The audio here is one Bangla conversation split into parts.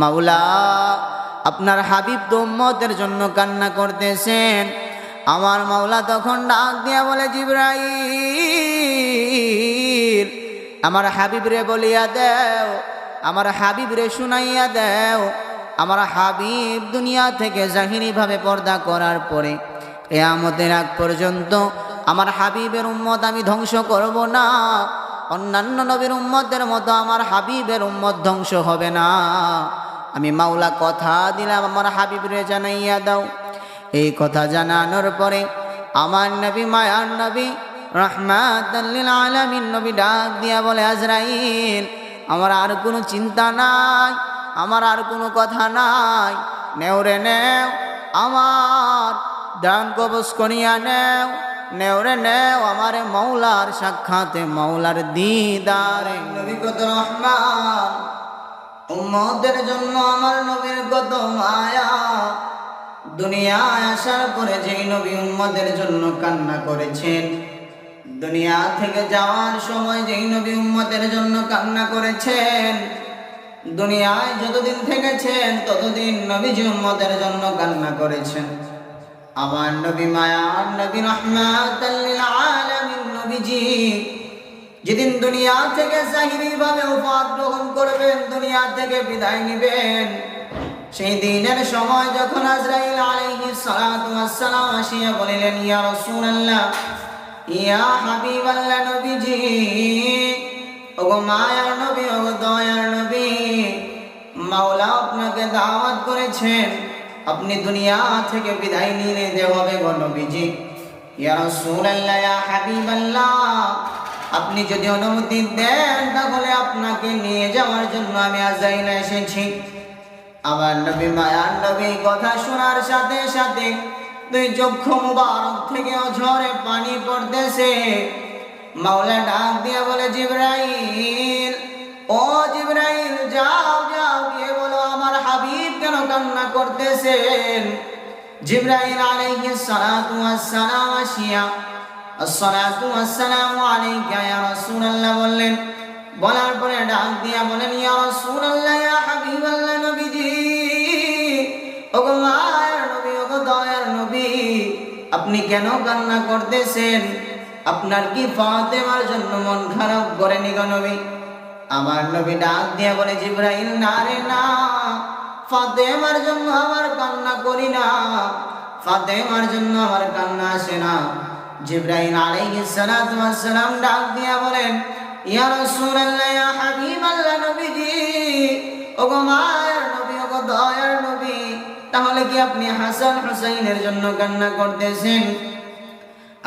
মাওলা, আপনার হাবিব তো উম্মতের জন্য কান্না করতেছেন। আমার মাওলা তখন ডাক দিয়া বলে, জিব্রাইল, আমার হাবিব রে বলিয়া দেও, আমার হাবিব রে শুনাইয়া দেও, আমার হাবিব দুনিয়া থেকে জাহিরিভাবে পর্দা করার পরে কেয়ামতের আগ পর্যন্ত আমার হাবিবের উম্মত আমি ধ্বংস করব না। অন্যান্য নবীর উম্মতের মতো আমার হাবিবের উম্মত ধ্বংস হবে না। আমি মাওলা কথা দিলাম, আমার হাবিবরে জানাইয়া দাও। এই কথা জানানোর পরে আমার নবী, মায়ার নবী রহমাত আলামিন নবী ডাক দিয়া বলে, আজরাইল, আমার আর কোনো চিন্তা নাই, আমার আর কোনো কথা নাই। নেও রে, নেও, আমার দান কবচ করিয়া নেও নেও রে নেও আমার মৌলার সাক্ষাতে, মৌলার দিদারে। নবী কত রহমান উম্মদের জন্য আমার নবীর কত মায়া। দুনিয়ায় আসার পরে যেই নবী উম্মদের জন্য কান্না করেছেন, দুনিয়া থেকে যাওয়ার সময় যেই নবী উম্মদের জন্য কান্না করেছেন, দুনিয়ায় যতদিন থেকেছেন, ততদিন নবীজি উম্মদের জন্য কান্না করেছেন। আমার নবী মায়ার নবী রহমাতাল্লিল নবীজি, যেদিন দুনিয়া থেকে জাহিরি ভাবে উপাদ গ্রহণ করবেন, দুনিয়া থেকে বিদায় নিবেন। সেই দিনের সময় যখন আজরাইল আলাইহিস সালাতু ওয়াস সালাম আসিয়া বলিলেন, ইয়া রাসূলুল্লাহ, ইয়া হাবিবাল্লাহ নবীজি, ওগো মায়ার নবী, ওগো দয়ার নবী, মাওলা আপনাকে দাওয়াত করেছেন। আপনি দুনিয়া থেকে বিদায় নিয়ে যে হবে গো নবীজি। ইয়া আপনি যদি অনুমতি দেন, তাহলে আপনাকে নিয়ে যাওয়ার জন্য আমি আজাইল এসেছি। আমার নবী মায়ার নবী কথা শোনার সাথে সাথে দুই চক্ষু মুবারক থেকে ঝরে পানি পড়তেছে। মাওলা ডাক দিয়া বলে, জিব্রাইল, ও জিব্রাইল, যাও যাও গিয়ে কান্না করতেছেন। জিব্রাইল আলাইহিস সালাতু ওয়াস সালাম আসিয়া, আসসালাতু ওয়াসসালামু আলাইকা ইয়া রাসূলুল্লাহ বললেন। বলার পরে ডাক দিয়া বলেন, ইয়া রাসূলুল্লাহ, ইয়া হাবিবাল্লাহ নবীজি, ওগো মায়ের নবী, ওগো দয়ার নবী, আপনি কেন কান্না করতেছেন? আপনার কি ফাতেমার জন্য মন খারাপ করেনি গো নবী? আমার নবী ডাক দিয়া বলে, জিব্রাইল, না রে, না ফাতেমার জন্য আমার কান্না করি না। ফাতেমার জন্য আমার কান্না আসে না। জিব্রাইল আলাইহিস সালাতু ওয়াস সালাম ডাক দিয়া বলেন, ইয়া রাসূলুল্লাহ, ইয়া হাবিবাল্লাহ নবীজি, ওগো মায়ের নবী, ওগো দয়ার নবী, তাহলে কি আপনি হাসান হুসাইনের জন্য কান্না করতেছেন?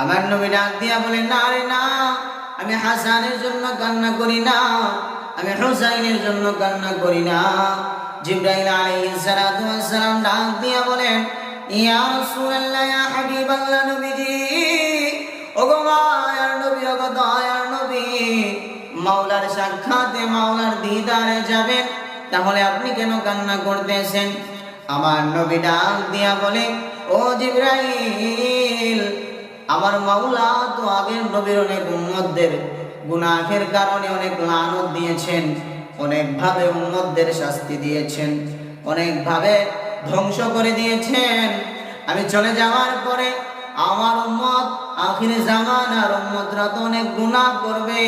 আমার নবী ডাক দিয়া বলেন, না রে, না, আমি হাসানের জন্য কান্না করি না। আমি হুসাইনের জন্য কান্না করি না। জিব্রাইল আলাইহিস সালাতু ওয়াস সালাম ডাক দিয়া বলেন, ইয়া রাসূলুল্লাহ, ইয়া হাবিবাল্লাহ নবীজি, ওগো মায়ার নবী, ওগো দয়ার নবী, মাওলার সাক্ষাতে মাওলার দিদারে যাবেন, তাহলে আপনি কেন কান্না করতেছেন? আমার নবী ডাক দিয়া বলে, ও জিব্রাইল, আমার মাওলা তো আগের নবীর অনেক উম্মতদের গুনাহের কারণে অনেক লানত দিয়েছেন, অনেকভাবে উম্মতদের শাস্তি দিয়েছেন, অনেকভাবে ধ্বংস করে দিয়েছেন। আমি চলে যাওয়ার পরে আমার উম্মত, আখিরে জামানার উম্মতরা তো অনেক গুনাহ করবে।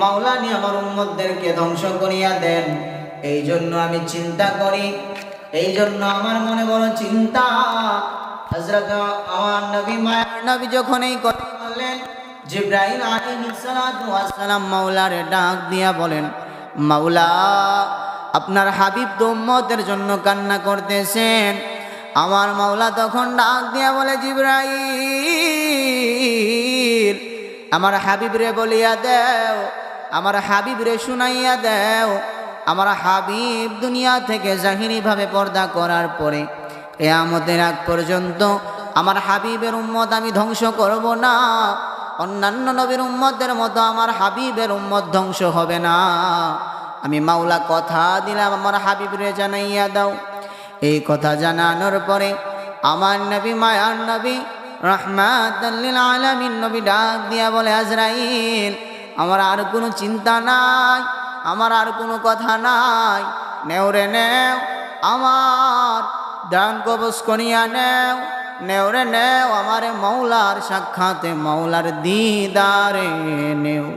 মাওলানি আমার উম্মতদেরকে ধ্বংস করিয়া দেন। এই জন্য আমি চিন্তা করি এই জন্য আমার মনে বড় চিন্তা। হযরত আমার নবী মায়ার নবী যখন এই কথা বললেন জিব্রাইল আলাইহিস সালাতু ওয়াস সালাম মাওলার ডাক দিয়া বলেন, মাওলা, আপনার হাবিব তো জন্য কান্না করতেছেন। আমার মাওলা তখন ডাক দিয়া বলে জিব্রাইল আমার হাবিব রে বলিয়া দেও, আমার হাবিব রে শুনাইয়া দেও, আমার হাবিব দুনিয়া থেকে জাহিরিভাবে পর্দা করার পরে এ কেয়ামতের আগ পর্যন্ত আমার হাবিবের উম্মত আমি ধ্বংস করব না। অন্যান্য নবীর উম্মতের মতো আমার হাবিবের উম্মত ধ্বংস হবে না। আমি মাওলা কথা দিলাম, আমার হাবিবরে জানাইয়া দাও। এই কথা জানানোর পরে আমার নবী, মায়ার নবী রহমাত আলামিন নবী ডাক দিয়া বলে, আজরাইল, আমার আর কোনো চিন্তা নাই, আমার আর কোনো কথা নাই। নেওরে নেও, আমার দান কবস করিয়া নেও নেওরে নেও আমার মৌলার সাক্ষাতে মৌলার দিদারে নেও।